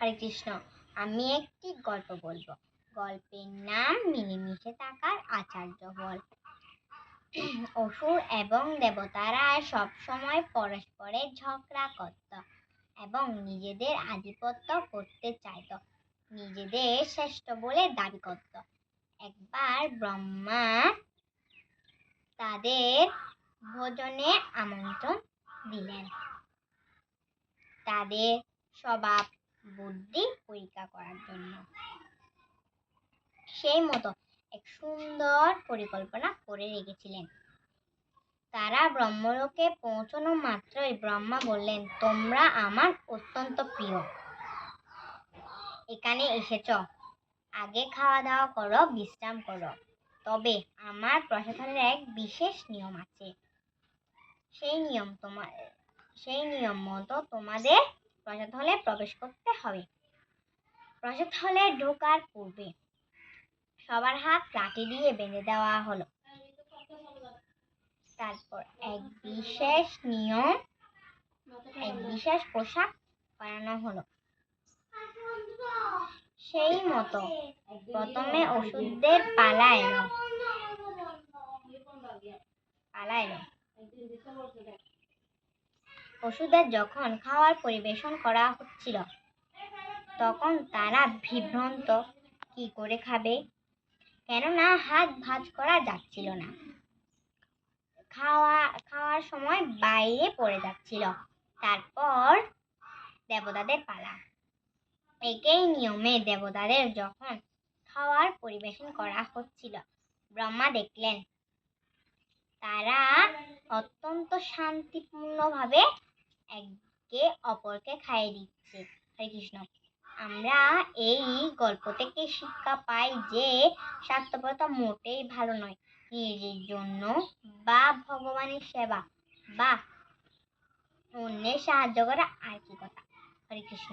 হরে কৃষ্ণ, আমি একটি গল্প বলব। গল্পের নাম মিলেমিশে থাকার আচার্য ফল অসুর এবং দেবতারা সব সময় পরস্পরের ঝগড়া করত এবং নিজেদের আধিপত্য করতে চাইতো। নিজেদের শ্রেষ্ঠ বলে দাবি করত। একবার ব্রহ্মা তাদের ভোজনে আমন্ত্রণ দিলেন। তাদের স্বভাব বুদ্ধি পরীক্ষা করার জন্য। সেই মতো এক সুন্দর পরিকল্পনা করে রেখেছিলেন। তারা ব্রহ্মলোকে পৌঁছানো মাত্রই ব্রহ্মা বললেন, তোমরা আমার অত্যন্ত প্রিয়। এখানে এসেছ। আগে খাওয়া দাওয়া করো, বিশ্রাম করো। তবে আমার প্রশাসনের এক বিশেষ নিয়ম আছে। সেই নিয়ম তোমার সেই নিয়ম মতো তোমাদের প্রসাদ হলে প্রবেশ করতে হবে। প্রসাদ হলে ঢোকার পূর্বে সবার হাত লাঠি দিয়ে বেঁধে দেওয়া হলো। তারপর এক বিশেষ নিয়ম, এক বিশেষ পোশাক পরানো হলো। সেই মতো প্রথমে ওষুধদের পালা এলো পালা এলো ওষুধের যখন খাওয়ার পরিবেশন করা হচ্ছিল, তখন তারা বিভ্রান্ত, কি করে খাবে? কেননা হাত ভাঁজ করা যাচ্ছিল না। খাওয়া, খাওয়ার সময় বাইরে পড়ে যাচ্ছিল। তারপর দেবতাদের পালা। একই নিয়মে দেবতাদের যখন খাওয়ার পরিবেশন করা হচ্ছিল, ব্রহ্মা দেখলেন, তারা অত্যন্ত শান্তিপূর্ণভাবে একে অপরকে খাইয়ে দিচ্ছে। হরে কৃষ্ণ। আমরা এই গল্প থেকে শিক্ষা পাই যে স্বার্থপরতা মোটেই ভালো নয়। নিজের জন্য বা ভগবানের সেবা বা অন্যের সাহায্য করা আর কি কথা হরে কৃষ্ণ।